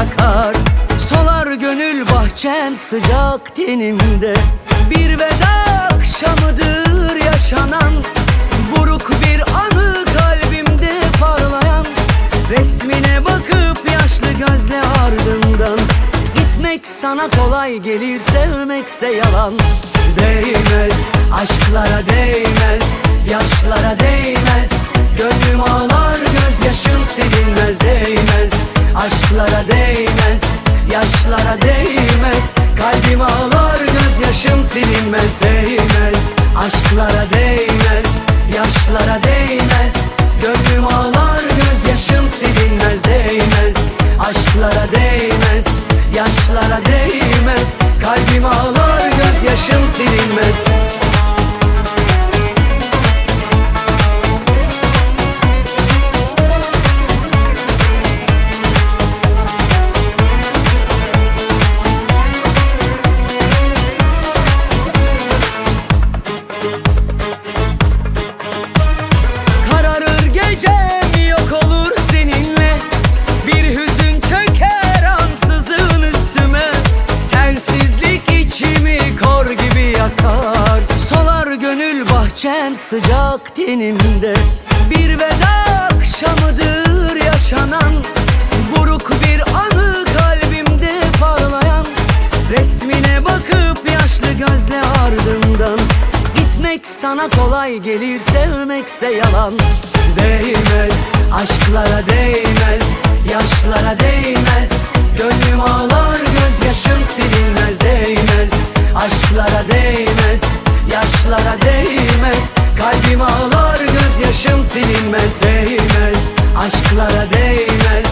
akar Solar gönül bahçem sıcak tenimde. Bir veda akşamıdır yaşanan. Buruk bir anı kalbimde parlayan. Resmine bakıp yaşlı gözle ardından. Gitmek sana kolay gelir sevmekse yalan. Değmez aşklara değmez Yaşlara değmez Aşklara değmez Yaşlara değmez. Kalbim ağlar gözyaşım silinmez değmez. Aşklara değmez Yaşlara değmez. Gönlüm ağlar gözyaşım silinmez değmez. Aşklara değmez sıcak tenimde Bir veda akşamıdır yaşanan Buruk bir anı kalbimde parlayan Resmine bakıp yaşlı gözle ardından Gitmek sana kolay gelir sevmekse yalan. Değmez aşklara değmez Yaşlara değmez Gönlüm ağlar gözyaşım silinmez. Değmez Aşklara değmez Yaşlara değmez Kalbim ağlar gözyaşım silinmez değmez. Aşklara değmez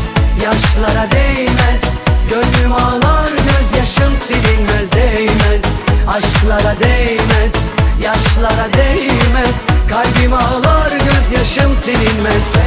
yaşlara değmez. Gönlüm ağlar gözyaşım silinmez değmez. Aşklara değmez yaşlara değmez. Kalbim ağlar gözyaşım silinmez.